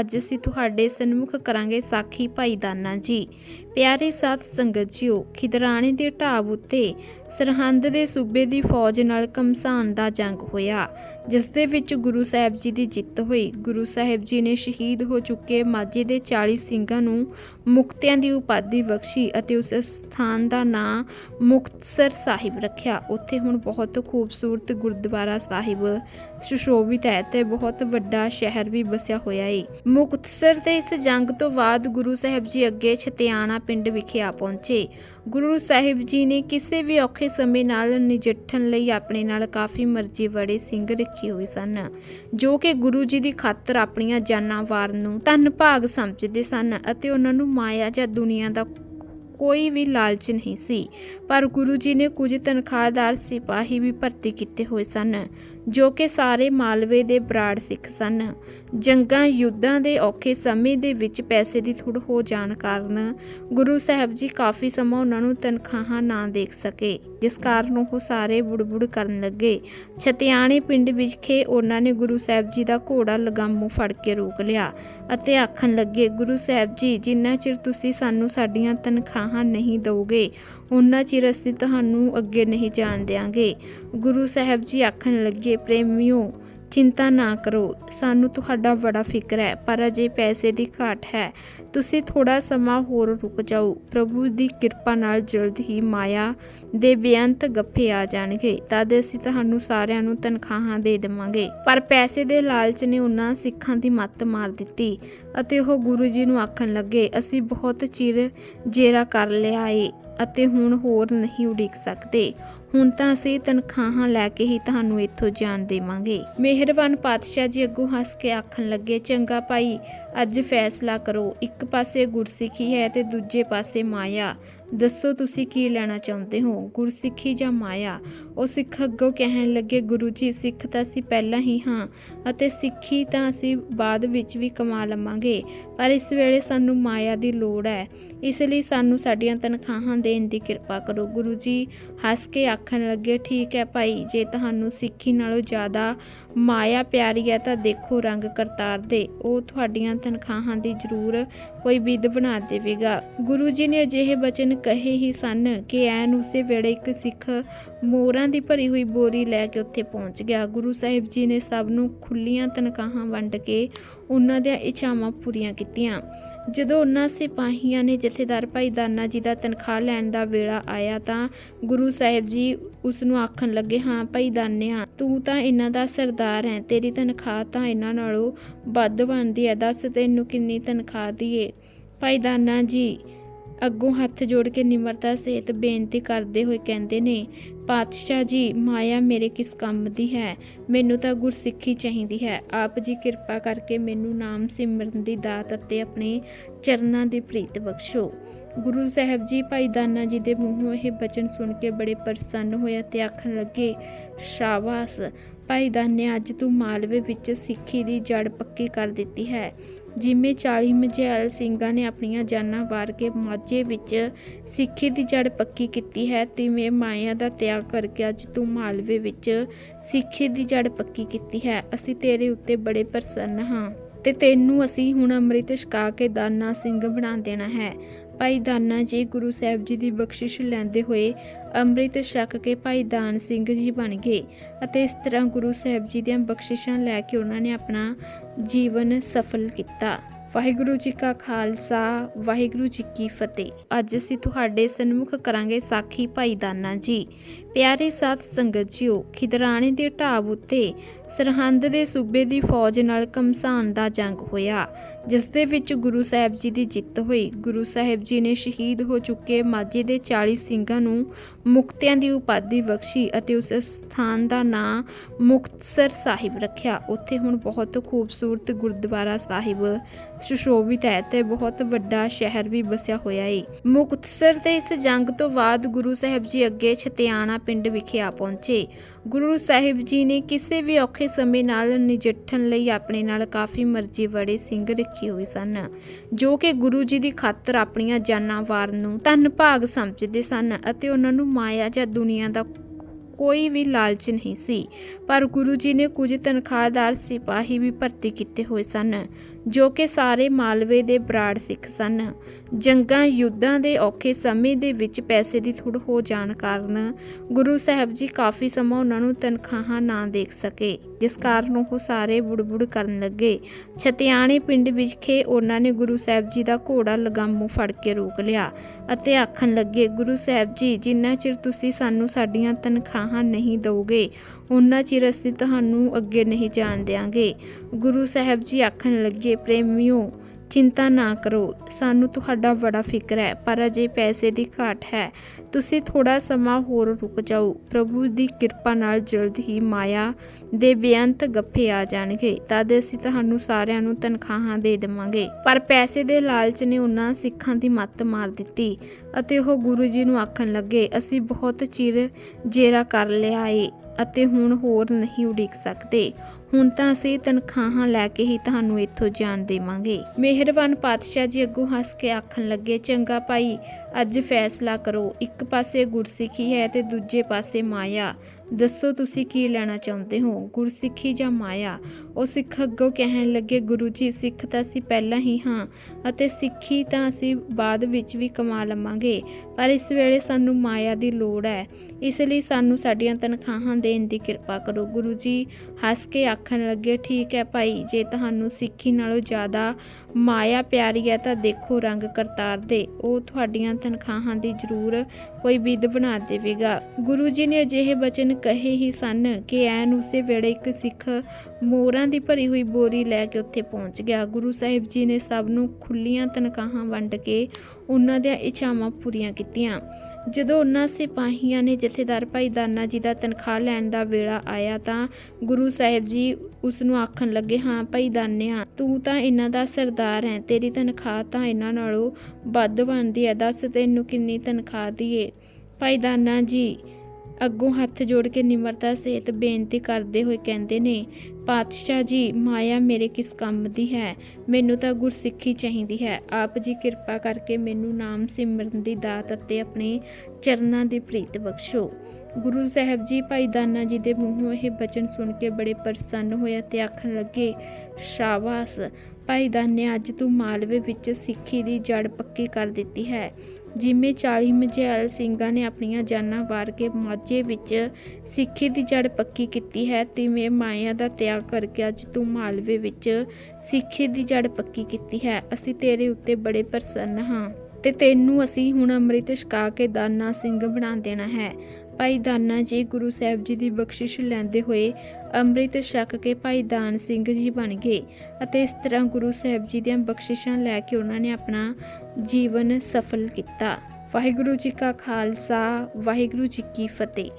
ਅੱਜ ਅਸੀਂ ਤੁਹਾਡੇ ਸਨਮੁਖ ਕਰਾਂਗੇ ਸਾਖੀ ਭਾਈ ਦਾਨਾ ਜੀ। ਪਿਆਰੀ ਸਾਧ ਸੰਗਤ ਜੀਓ, ਖਿਦਰਾਣੇ ਦੇ ਢਾਬ ਉੱਤੇ ਸਰਹੰਦ ਦੇ ਸੂਬੇ ਦੀ ਫੌਜ ਨਾਲ ਕਮਸਾਨ ਦਾ ਜੰਗ ਹੋਇਆ, ਜਿਸ ਦੇ ਵਿੱਚ ਗੁਰੂ ਸਾਹਿਬ ਜੀ ਦੀ ਜਿੱਤ ਹੋਈ। ਗੁਰੂ ਸਾਹਿਬ ਜੀ ਨੇ ਸ਼ਹੀਦ ਹੋ ਚੁੱਕੇ ਮਾਝੇ ਦੇ 40 ਸਿੰਘਾਂ ਨੂੰ ਮੁਕਤਿਆਂ ਦੀ ਉਪਾਧੀ ਬਖਸ਼ੀ ਅਤੇ ਉਸ ਸਥਾਨ ਦਾ ਨਾਂ ਮੁਕਤਸਰ ਸਾਹਿਬ ਰੱਖਿਆ। ਉੱਥੇ ਹੁਣ ਬਹੁਤ ਖੂਬਸੂਰਤ ਗੁਰਦੁਆਰਾ ਸਾਹਿਬ ਸੁਸ਼ੋਭਿਤ ਹੈ ਤੇ ਬਹੁਤ ਵੱਡਾ ਸ਼ਹਿਰ ਵੀ ਵਸਿਆ ਹੋਇਆ ਏ। ਮੁਕਤਸਰ ਦੇ ਇਸ ਜੰਗ ਤੋਂ ਬਾਅਦ ਗੁਰੂ ਸਾਹਿਬ ਜੀ ਅੱਗੇ ਛਤਿਆਣਾ ਪਿੰਡ ਵਿਖੇ ਆ ਪਹੁੰਚੇ। ਗੁਰੂ ਸਾਹਿਬ ਜੀ ਨੇ ਕਿਸੇ ਵੀ ਔਖੇ ਸਮੇਂ ਨਾਲ ਨਜਿੱਠਣ ਲਈ ਆਪਣੇ ਨਾਲ ਕਾਫੀ ਮਰਜ਼ੀ ਬੜੇ ਸਿੰਘ ਰੱਖੇ ਹੋਏ ਸਨ, ਜੋ ਕਿ ਗੁਰੂ ਜੀ ਦੀ ਖਾਤਰ ਆਪਣੀਆਂ ਜਾਨਾਂ ਵਾਰਨ ਨੂੰ ਧੰਨ ਭਾਗ ਸਮਝਦੇ ਸਨ ਅਤੇ ਉਹਨਾਂ ਨੂੰ ਮਾਇਆ ਜਾਂ ਦੁਨੀਆ ਦਾ ਕੋਈ ਵੀ ਲਾਲਚ ਨਹੀਂ ਸੀ। ਪਰ ਗੁਰੂ ਜੀ ਨੇ ਕੁਝ ਤਨਖਾਹਦਾਰ ਸਿਪਾਹੀ ਵੀ ਭਰਤੀ ਕੀਤੇ ਹੋਏ ਸਨ। ਜੋ ਕਿ ਸਾਰੇ ਮਾਲਵੇ ਦੇ ਬਰਾੜ ਸਿੱਖ ਸਨ। ਜੰਗਾਂ ਯੁੱਧਾਂ ਦੇ ਔਖੇ ਸਮੇਂ ਦੇ ਵਿੱਚ ਪੈਸੇ ਦੀ ਥੁੜ ਹੋ ਜਾਣ ਕਾਰਨ ਗੁਰੂ ਸਾਹਿਬ ਜੀ ਕਾਫੀ ਸਮਾਂ ਉਹਨਾਂ ਨੂੰ ਤਨਖਾਹਾਂ ਨਾ ਦੇਖ ਸਕੇ, ਜਿਸ ਕਾਰਨ ਉਹ ਸਾਰੇ ਬੁੜਬੁੜ ਕਰਨ ਲੱਗੇ। ਛਤਿਆਣੇ ਪਿੰਡ ਵਿਖੇ ਉਹਨਾਂ ਨੇ ਗੁਰੂ ਸਾਹਿਬ ਜੀ ਦਾ ਘੋੜਾ ਲਗਾਮੂ ਫੜ ਕੇ ਰੋਕ ਲਿਆ ਅਤੇ ਆਖਣ ਲੱਗੇ, ਗੁਰੂ ਸਾਹਿਬ ਜੀ, ਜਿੰਨਾ ਚਿਰ ਤੁਸੀਂ ਸਾਨੂੰ ਸਾਡੀਆਂ ਤਨਖਾਹਾਂ ਨਹੀਂ ਦਿਓਗੇ ਉਨਾ ਚਿਰ ਅਸੀਂ ਤੁਹਾਨੂੰ ਅੱਗੇ ਨਹੀਂ ਜਾਣ ਦਿਆਂਗੇ। ਗੁਰੂ ਸਾਹਿਬ ਜੀ ਆਖਣ ਲੱਗੇ, ਪ੍ਰੇਮਿਓ, ਚਿੰਤਾ ਨਾ ਕਰੋ। ਸਾਨੂੰ ਤੁਹਾਡਾ ਬੜਾ ਫਿਕਰ ਹੈ, ਪਰ ਅਜੇ ਪੈਸੇ ਦੀ ਘਾਟ ਹੈ। ਤੁਸੀਂ ਥੋੜਾ ਸਮਾਂ ਹੋਰ ਰੁਕ ਜਾਓ। ਪ੍ਰਭੂ ਦੀ ਕਿਰਪਾ ਨਾਲ ਜਲਦ ਹੀ ਮਾਇਆ ਦੇ ਬੇਅੰਤ ਗੱਫੇ ਆ ਜਾਣਗੇ। ਤਦ ਅਸੀਂ ਤੁਹਾਨੂੰ ਸਾਰਿਆਂ ਨੂੰ ਤਨਖਾਹਾਂ ਦੇ ਦੇਵਾਂਗੇ। ਪਰ ਪੈਸੇ ਦੇ ਲਾਲਚ ਨੇ ਉਹਨਾਂ ਸਿੱਖਾਂ ਦੀ ਮੱਤ ਮਾਰ ਦਿੱਤੀ ਅਤੇ ਉਹ ਗੁਰੂ ਜੀ ਨੂੰ ਆਖਣ ਲੱਗੇ, ਅਸੀਂ ਬਹੁਤ ਚਿਰ ਜੇਰਾ ਕਰ ਲਿਆ ਏ। ਅਤੇ ਹੁਣ ਹੋਰ ਨਹੀਂ ਉਡੀਕ ਸਕਦੇ। ਹੁਣ ਤਾਂ ਅਸੀਂ ਤਨਖਾਹਾਂ ਲੈ ਕੇ ਹੀ ਤੁਹਾਨੂੰ ਇੱਥੋਂ ਜਾਣ ਦੇਵਾਂਗੇ। ਮਿਹਰਬਾਨ ਪਾਤਸ਼ਾਹ ਜੀ ਅੱਗੋਂ ਹੱਸ ਕੇ ਆਖਣ ਲੱਗੇ, ਚੰਗਾ ਭਾਈ, ਅੱਜ ਫੈਸਲਾ ਕਰੋ। ਇੱਕ ਪਾਸੇ ਗੁਰਸਿੱਖੀ ਹੈ ਤੇ ਦੂਜੇ ਪਾਸੇ ਮਾਇਆ। ਦੱਸੋ ਤੁਸੀਂ ਕੀ ਲੈਣਾ ਚਾਹੁੰਦੇ ਹੋ, ਗੁਰਸਿੱਖੀ ਜਾਂ ਮਾਇਆ? ਉਹ ਸਿੱਖ ਅੱਗੋਂ ਕਹਿਣ ਲੱਗੇ, ਗੁਰੂ ਜੀ, ਸਿੱਖ ਤਾਂ ਅਸੀਂ ਪਹਿਲਾਂ ਹੀ ਹਾਂ ਅਤੇ ਸਿੱਖੀ ਤਾਂ ਅਸੀਂ ਬਾਅਦ ਵਿੱਚ ਵੀ ਕਮਾ ਲਵਾਂਗੇ, ਪਰ ਇਸ ਵੇਲੇ ਸਾਨੂੰ ਮਾਇਆ ਦੀ ਲੋੜ ਹੈ। ਇਸ ਲਈ ਸਾਨੂੰ ਸਾਡੀਆਂ ਤਨਖਾਹਾਂ ਦੇਣ ਦੀ ਕਿਰਪਾ ਕਰੋ। ਗੁਰੂ ਜੀ ਹੱਸ ਕੇ ਆਖਣ ਲੱਗੇ, ਠੀਕ ਹੈ ਭਾਈ, ਜੇ ਤੁਹਾਨੂੰ ਸਿੱਖੀ ਨਾਲੋਂ ਜ਼ਿਆਦਾ ਮਾਇਆ ਪਿਆਰੀ ਹੈ ਤਾਂ ਦੇਖੋ ਰੰਗ ਕਰਤਾਰ ਦੇ। ਉਹ ਤੁਹਾਡੀਆਂ ਤਨਖਾਹਾਂ ਦੀ ਜ਼ਰੂਰ ਕੋਈ ਵਿਧ ਬਣਾ ਦੇਵੇਗਾ। ਗੁਰੂ ਜੀ ਨੇ ਅਜਿਹੇ ਬਚਨ ਕਹੇ ਹੀ ਸਨ ਕਿ ਐਨ ਉਸੇ ਵੇਲੇ ਇੱਕ ਸਿੱਖ ਮੋਰਾਂ ਦੀ ਭਰੀ ਹੋਈ ਬੋਰੀ ਲੈ ਕੇ ਉੱਥੇ ਪਹੁੰਚ ਗਿਆ। ਗੁਰੂ ਸਾਹਿਬ ਜੀ ਨੇ ਸਭ ਨੂੰ ਖੁੱਲੀਆਂ ਤਨਖਾਹਾਂ ਵੰਡ ਕੇ ਉਹਨਾਂ ਦੀਆਂ ਇੱਛਾਵਾਂ ਪੂਰੀਆਂ ਕੀਤੀਆਂ। ਜਦੋਂ ਉਹਨਾਂ ਸਿਪਾਹੀਆਂ ਨੇ ਜਥੇਦਾਰ ਭਾਈ ਦਾਨਾ ਜੀ ਦਾ ਤਨਖਾਹ ਲੈਣ ਦਾ ਵੇਲਾ ਆਇਆ ਤਾਂ ਗੁਰੂ ਸਾਹਿਬ ਜੀ ਉਸ ਨੂੰ ਆਖਣ ਲੱਗੇ, ਹਾਂ ਭਾਈ ਦਾਨਿਆ, ਤੂੰ ਤਾਂ ਇਹਨਾਂ ਦਾ ਸਰਦਾਰ ਹੈ, ਤੇਰੀ ਤਨਖਾਹ ਤਾਂ ਇਹਨਾਂ ਨਾਲੋਂ ਵੱਧ ਬਣਦੀ ਹੈ, ਦੱਸ ਤੈਨੂੰ ਕਿੰਨੀ ਤਨਖਾਹ ਦੀਏ ਭਾਈ ਦਾਨਾ ਜੀ ਅੱਗੋਂ ਹੱਥ ਜੋੜ ਕੇ ਨਿਮਰਤਾ ਸਹਿਤ ਬੇਨਤੀ ਕਰਦੇ ਹੋਏ ਕਹਿੰਦੇ ਨੇ, ਪਾਤਸ਼ਾਹ ਜੀ, ਮਾਇਆ ਮੇਰੇ ਕਿਸ ਕੰਮ ਦੀ ਹੈ? ਮੈਨੂੰ ਤਾਂ ਗੁਰਸਿੱਖੀ ਚਾਹੀਦੀ ਹੈ। ਆਪ ਜੀ ਕਿਰਪਾ ਕਰਕੇ ਮੈਨੂੰ ਨਾਮ ਸਿਮਰਨ ਦੀ ਦਾਤ ਅਤੇ ਆਪਣੇ ਚਰਨਾਂ ਦੀ ਪ੍ਰੀਤ ਬਖਸ਼ੋ। ਗੁਰੂ ਸਾਹਿਬ ਜੀ ਭਾਈ ਦਾਨਾ ਜੀ ਦੇ ਮੂੰਹੋਂ ਇਹ ਬਚਨ ਸੁਣ ਕੇ ਬੜੇ ਪ੍ਰਸੰਨ ਹੋਏ ਅਤੇ ਆਖਣ ਲੱਗੇ ਸ਼ਾਬਾਸ਼। ਭਾਈ ਦਾਨੇ, ਅੱਜ ਤੂੰ ਮਾਲਵੇ ਵਿੱਚ ਸਿੱਖੀ ਦੀ ਜੜ ਪੱਕੀ ਕਰ ਦਿੱਤੀ ਹੈ। ਜਿਵੇਂ 40 ਮਝੈਲ ਸਿੰਘਾਂ ਨੇ ਆਪਣੀਆਂ ਜਾਨਾਂ ਵਾਰ ਕੇ ਮਾਝੇ ਵਿੱਚ ਸਿੱਖੀ ਦੀ ਜੜ ਪੱਕੀ ਕੀਤੀ ਹੈ, ਤਿਵੇਂ ਮਾਇਆ ਦਾ ਤਿਆਗ ਕਰਕੇ ਅੱਜ ਤੂੰ ਮਾਲਵੇ ਵਿੱਚ ਸਿੱਖੀ ਦੀ ਜੜ ਪੱਕੀ ਕੀਤੀ ਹੈ। ਅਸੀਂ ਤੇਰੇ ਉੱਤੇ ਬੜੇ ਪ੍ਰਸੰਨ ਹਾਂ ਤੇ ਤੈਨੂੰ ਅਸੀਂ ਹੁਣ ਅੰਮ੍ਰਿਤ ਛਕਾ ਕੇ ਦਾਨਾ ਸਿੰਘ ਬਣਾ ਦੇਣਾ ਹੈ। ਭਾਈ ਦਾਨਾ ਜੀ ਗੁਰੂ ਸਾਹਿਬ ਜੀ ਦੀ ਬਖਸ਼ਿਸ਼ ਲੈਂਦੇ ਹੋਏ ਅੰਮ੍ਰਿਤ ਛਕ ਕੇ ਭਾਈ ਦਾਨ ਸਿੰਘ ਜੀ ਬਣ ਗਏ ਅਤੇ ਇਸ ਤਰ੍ਹਾਂ ਗੁਰੂ ਸਾਹਿਬ ਜੀ ਦੀਆਂ ਬਖਸ਼ਿਸ਼ਾਂ ਲੈ ਕੇ ਉਹਨਾਂ ਨੇ ਆਪਣਾ ਜੀਵਨ ਸਫਲ ਕੀਤਾ। ਵਾਹਿਗੁਰੂ ਜੀ ਕਾ ਖਾਲਸਾ, ਵਾਹਿਗੁਰੂ ਜੀ ਕੀ ਫਤਿਹ। ਅੱਜ ਅਸੀਂ ਤੁਹਾਡੇ ਸਨਮੁਖ ਕਰਾਂਗੇ ਸਾਖੀ ਭਾਈ ਦਾਨਾ ਜੀ। ਪਿਆਰੀ ਸਾਥ ਸੰਗਤ ਜੀਓ, ਖਿਦਰਾਣੇ ਦੇ ਢਾਬ ਉੱਤੇ ਸਰਹੰਦ ਦੇ ਸੂਬੇ ਦੀ ਫੌਜ ਨਾਲ ਕਮਸਾਨ ਦਾ ਜੰਗ ਹੋਇਆ, ਜਿਸ ਦੇ ਵਿੱਚ ਗੁਰੂ ਸਾਹਿਬ ਜੀ ਦੀ ਜਿੱਤ ਹੋਈ। ਗੁਰੂ ਸਾਹਿਬ ਜੀ ਨੇ ਸ਼ਹੀਦ ਹੋ ਚੁੱਕੇ ਮਾਝੇ ਦੇ 40 ਸਿੰਘਾਂ ਨੂੰ ਮੁਕਤਿਆਂ ਦੀ ਉਪਾਧੀ ਬਖਸ਼ੀ ਅਤੇ ਉਸ ਸਥਾਨ ਦਾ ਨਾਂ ਮੁਕਤਸਰ ਸਾਹਿਬ ਰੱਖਿਆ। ਉੱਥੇ ਹੁਣ ਬਹੁਤ ਖੂਬਸੂਰਤ ਗੁਰਦੁਆਰਾ ਸਾਹਿਬ ਸੁਸ਼ੋਭਿਤ ਹੈ ਤੇ ਬਹੁਤ ਵੱਡਾ ਸ਼ਹਿਰ ਵੀ ਵਸਿਆ ਹੋਇਆ ਹੈ ਮੁਕਤਸਰ ਦੇ ਇਸ ਜੰਗ ਤੋਂ ਬਾਅਦ ਗੁਰੂ ਸਾਹਿਬ ਜੀ ਅੱਗੇ ਛਤਿਆਣਾ ਪਿੰਡ ਵਿਖੇ ਆ ਪਹੁੰਚੇ। ਗੁਰੂ ਸਾਹਿਬ ਜੀ ਨੇ ਕਿਸੇ ਵੀ ਔਖੇ ਸਮੇਂ ਨਾਲ ਨਜਿੱਠਣ ਲਈ ਆਪਣੇ ਨਾਲ ਕਾਫੀ ਮਰਜ਼ੀ ਵੜੇ ਸਿੰਘ ਰੱਖੇ ਹੋਏ ਸਨ, ਜੋ ਕਿ ਗੁਰੂ ਜੀ ਦੀ ਖਾਤਰ ਆਪਣੀਆਂ ਜਾਨਾਂ ਵਾਰਨ ਨੂੰ ਧੰਨ ਭਾਗ ਸਮਝਦੇ ਸਨ ਅਤੇ ਉਹਨਾਂ ਨੂੰ ਮਾਇਆ ਜਾਂ ਦੁਨੀਆ ਦਾ ਕੋਈ ਵੀ ਲਾਲਚ ਨਹੀਂ ਸੀ। ਪਰ ਗੁਰੂ ਜੀ ਨੇ ਕੁਝ ਤਨਖਾਹਦਾਰ ਸਿਪਾਹੀ ਵੀ ਭਰਤੀ ਕੀਤੇ ਹੋਏ ਸਨ ਜੋ ਕਿ ਸਾਰੇ ਮਾਲਵੇ ਦੇ ਬਰਾੜ ਸਿੱਖ ਸਨ। ਜੰਗਾਂ ਯੁੱਧਾਂ ਦੇ ਔਖੇ ਸਮੇਂ ਦੇ ਵਿੱਚ ਪੈਸੇ ਦੀ ਥੁੜ ਹੋ ਜਾਣ ਕਾਰਨ ਗੁਰੂ ਸਾਹਿਬ ਜੀ ਕਾਫੀ ਸਮਾਂ ਉਹਨਾਂ ਨੂੰ ਤਨਖਾਹਾਂ ਨਾ ਦੇਖ ਸਕੇ, ਜਿਸ ਕਾਰਨ ਉਹ ਸਾਰੇ ਬੁੜਬੁੜ ਕਰਨ ਲੱਗੇ। ਛਤਿਆਣੇ ਪਿੰਡ ਵਿਖੇ ਉਹਨਾਂ ਨੇ ਗੁਰੂ ਸਾਹਿਬ ਜੀ ਦਾ ਘੋੜਾ ਲਗਾਮੂ ਫੜ ਕੇ ਰੋਕ ਲਿਆ ਅਤੇ ਆਖਣ ਲੱਗੇ, ਗੁਰੂ ਸਾਹਿਬ ਜੀ, ਜਿੰਨਾ ਚਿਰ ਤੁਸੀਂ ਸਾਨੂੰ ਸਾਡੀਆਂ ਤਨਖਾਹਾਂ ਨਹੀਂ ਦਿਓਗੇ ਉਹਨਾਂ ਚਿਰ ਅਸੀਂ ਤੁਹਾਨੂੰ ਅੱਗੇ ਨਹੀਂ ਜਾਣ ਦਿਆਂਗੇ। ਗੁਰੂ ਸਾਹਿਬ ਜੀ ਆਖਣ ਲੱਗੇ ਪ੍ਰੇਮਿਓ, ਚਿੰਤਾ ਨਾ ਕਰੋ। ਸਾਨੂੰ ਤੁਹਾਡਾ ਬੜਾ ਫਿਕਰ ਹੈ, ਪਰ ਅਜੇ ਪੈਸੇ ਦੀ ਘਾਟ ਹੈ। ਤੁਸੀਂ ਥੋੜਾ ਸਮਾਂ ਹੋਰ ਰੁਕ ਜਾਓ। ਪ੍ਰਭੂ ਦੀ ਕਿਰਪਾ ਨਾਲ ਜਲਦ ਹੀ ਮਾਇਆ ਦੇ ਬੇਅੰਤ ਗੱਫੇ ਆ ਜਾਣਗੇ। ਤਦ ਅਸੀਂ ਤੁਹਾਨੂੰ ਸਾਰਿਆਂ ਨੂੰ ਤਨਖਾਹਾਂ ਦੇ ਦੇਵਾਂਗੇ। ਪਰ ਪੈਸੇ ਦੇ ਲਾਲਚ ਨੇ ਉਹਨਾਂ ਸਿੱਖਾਂ ਦੀ ਮੱਤ ਮਾਰ ਦਿੱਤੀ ਅਤੇ ਉਹ ਗੁਰੂ ਜੀ ਨੂੰ ਆਖਣ ਲੱਗੇ, ਅਸੀਂ ਬਹੁਤ ਚਿਰ ਜੇਰਾ ਕਰ ਲਿਆ ਏ ਅਤੇ ਹੁਣ ਹੋਰ ਨਹੀਂ ਉਡੀਕ ਸਕਦੇ। ਹੁਣ ਤਾਂ ਅਸੀਂ ਤਨਖਾਹਾਂ ਲੈ ਕੇ ਹੀ ਤੁਹਾਨੂੰ ਇੱਥੋਂ ਜਾਣ ਦੇਵਾਂਗੇ। ਮਿਹਰਬਾਨ ਪਾਤਸ਼ਾਹ ਜੀ ਅੱਗੋਂ ਹੱਸ ਕੇ ਆਖਣ ਲੱਗੇ, ਚੰਗਾ ਭਾਈ, ਅੱਜ ਫੈਸਲਾ ਕਰੋ। ਇੱਕ ਪਾਸੇ ਗੁਰਸਿੱਖੀ ਹੈ ਤੇ ਦੂਜੇ ਪਾਸੇ ਮਾਇਆ। ਦੱਸੋ ਤੁਸੀਂ ਕੀ ਲੈਣਾ ਚਾਹੁੰਦੇ ਹੋ, ਗੁਰਸਿੱਖੀ ਜਾਂ ਮਾਇਆ? ਉਹ ਸਿੱਖ ਅੱਗੋਂ ਕਹਿਣ ਲੱਗੇ, ਗੁਰੂ ਜੀ, ਸਿੱਖ ਤਾਂ ਅਸੀਂ ਪਹਿਲਾਂ ਹੀ ਹਾਂ ਅਤੇ ਸਿੱਖੀ ਤਾਂ ਅਸੀਂ ਬਾਅਦ ਵਿੱਚ ਵੀ ਕਮਾ ਲਵਾਂਗੇ। ਪਰ ਇਸ ਵੇਲੇ ਸਾਨੂੰ ਮਾਇਆ ਦੀ ਲੋੜ ਹੈ। ਇਸ ਲਈ ਸਾਨੂੰ ਸਾਡੀਆਂ ਤਨਖਾਹਾਂ ਦੇਣ ਦੀ ਕਿਰਪਾ ਕਰੋ। ਗੁਰੂ ਜੀ, ਹੱਸ ਕੇ ਆਖਣ ਲੱਗੇ, ਠੀਕ ਹੈ ਭਾਈ, ਜੇ ਤੁਹਾਨੂੰ ਸਿੱਖੀ ਨਾਲੋਂ ਜ਼ਿਆਦਾ ਮਾਇਆ ਪਿਆਰੀ ਹੈ ਤਾਂ ਦੇਖੋ ਰੰਗ ਕਰਤਾਰ ਦੇ। ਉਹ ਤੁਹਾਡੀਆਂ ਤਨਖਾਹਾਂ ਦੀ ਜ਼ਰੂਰ ਕੋਈ ਵਿਧ ਬਣਾ ਦੇਵੇਗਾ। ਗੁਰੂ ਜੀ ਨੇ ਅਜਿਹੇ ਬਚਨ ਕਹੇ ਹੀ ਸਨ ਕਿ ਐਨ ਉਸੇ ਵੇਲੇ ਇੱਕ ਸਿੱਖ ਮੋਰਾਂ ਦੀ ਭਰੀ ਹੋਈ ਬੋਰੀ ਲੈ ਕੇ ਉੱਥੇ ਪਹੁੰਚ ਗਿਆ। ਗੁਰੂ ਸਾਹਿਬ ਜੀ ਨੇ ਸਭ ਨੂੰ ਖੁੱਲੀਆਂ ਤਨਖਾਹਾਂ ਵੰਡ ਕੇ ਉਹਨਾਂ ਦੀਆਂ ਇੱਛਾਵਾਂ ਪੂਰੀਆਂ ਕੀਤੀਆਂ। ਜਦੋਂ ਉਹਨਾਂ ਸਿਪਾਹੀਆਂ ਨੇ ਜਥੇਦਾਰ ਭਾਈ ਦਾਨਾ ਜੀ ਦਾ ਤਨਖਾਹ ਲੈਣ ਦਾ ਵੇਲਾ ਆਇਆ ਤਾਂ ਗੁਰੂ ਸਾਹਿਬ ਜੀ ਉਸ ਨੂੰ ਆਖਣ ਲੱਗੇ, ਹਾਂ ਭਾਈ ਦਾਨਿਆ, ਤੂੰ ਤਾਂ ਇਹਨਾਂ ਦਾ ਸਰਦਾਰ ਹੈ, ਤੇਰੀ ਤਨਖਾਹ ਤਾਂ ਇਹਨਾਂ ਨਾਲੋਂ ਵੱਧ ਬਣਦੀ ਹੈ, ਦੱਸ ਤੈਨੂੰ ਕਿੰਨੀ ਤਨਖਾਹ ਦੀਏ ਭਾਈ ਦਾਨਾ ਜੀ ਅੱਗੋਂ ਹੱਥ ਜੋੜ ਕੇ ਨਿਮਰਤਾ ਸਹਿਤ ਬੇਨਤੀ ਕਰਦੇ ਹੋਏ ਕਹਿੰਦੇ ਨੇ, ਪਾਤਸ਼ਾਹ ਜੀ, ਮਾਇਆ ਮੇਰੇ ਕਿਸ ਕੰਮ ਦੀ ਹੈ? ਮੈਨੂੰ ਤਾਂ ਗੁਰਸਿੱਖੀ ਚਾਹੀਦੀ ਹੈ। ਆਪ ਜੀ ਕਿਰਪਾ ਕਰਕੇ ਮੈਨੂੰ ਨਾਮ ਸਿਮਰਨ ਦੀ ਦਾਤ ਅਤੇ ਆਪਣੇ ਚਰਨਾਂ ਦੀ ਪ੍ਰੀਤ ਬਖਸ਼ੋ। ਗੁਰੂ ਸਾਹਿਬ ਜੀ, ਭਾਈ ਦਾਨਾ ਜੀ ਦੇ ਮੂੰਹੋਂ ਇਹ ਬਚਨ ਸੁਣ ਕੇ ਬੜੇ ਪ੍ਰਸੰਨ ਹੋਏ ਅਤੇ ਆਖਣ ਲੱਗੇ, ਸ਼ਾਬਾਸ਼! ਭਾਈਦਾਨ ਨੇ ਅੱਜ ਤੂੰ ਮਾਲਵੇ ਵਿੱਚ ਸਿੱਖੀ ਦੀ ਜੜ ਪੱਕੀ ਕਰ ਦਿੱਤੀ ਹੈ। ਜਿਵੇਂ 40 ਮਝੈਲ ਸਿੰਘਾਂ ਨੇ ਆਪਣੀਆਂ ਜਾਨਾਂ ਵਾਰ ਕੇ ਮਾਝੇ ਵਿੱਚ ਸਿੱਖੀ ਦੀ ਜੜ ਪੱਕੀ ਕੀਤੀ ਹੈ, ਤਿਵੇਂ ਮਾਇਆ ਦਾ ਤਿਆਗ ਕਰਕੇ ਅੱਜ ਤੂੰ ਮਾਲਵੇ ਵਿੱਚ ਸਿੱਖੀ ਦੀ ਜੜ ਪੱਕੀ ਕੀਤੀ ਹੈ। ਅਸੀਂ ਤੇਰੇ ਉੱਤੇ ਬੜੇ ਪ੍ਰਸੰਨ ਹਾਂ ਤੇ ਤੈਨੂੰ ਅਸੀਂ ਹੁਣ ਅੰਮ੍ਰਿਤ ਛਕਾ ਕੇ ਦਾਨਾ ਸਿੰਘ ਬਣਾ ਦੇਣਾ ਹੈ। ਭਾਈ ਦਾਨਾ ਜੀ ਗੁਰੂ ਸਾਹਿਬ ਜੀ ਦੀ ਬਖਸ਼ਿਸ਼ ਲੈਂਦੇ ਹੋਏ ਅੰਮ੍ਰਿਤ ਛਕ ਕੇ ਭਾਈ ਦਾਨ ਸਿੰਘ ਜੀ ਬਣ ਗਏ ਅਤੇ ਇਸ ਤਰ੍ਹਾਂ ਗੁਰੂ ਸਾਹਿਬ ਜੀ ਦੀਆਂ ਬਖਸ਼ਿਸ਼ਾਂ ਲੈ ਕੇ ਉਹਨਾਂ ਨੇ ਆਪਣਾ ਜੀਵਨ ਸਫਲ ਕੀਤਾ। ਵਾਹਿਗੁਰੂ ਜੀ ਕਾ ਖਾਲਸਾ, ਵਾਹਿਗੁਰੂ ਜੀ ਕੀ ਫਤਿਹ।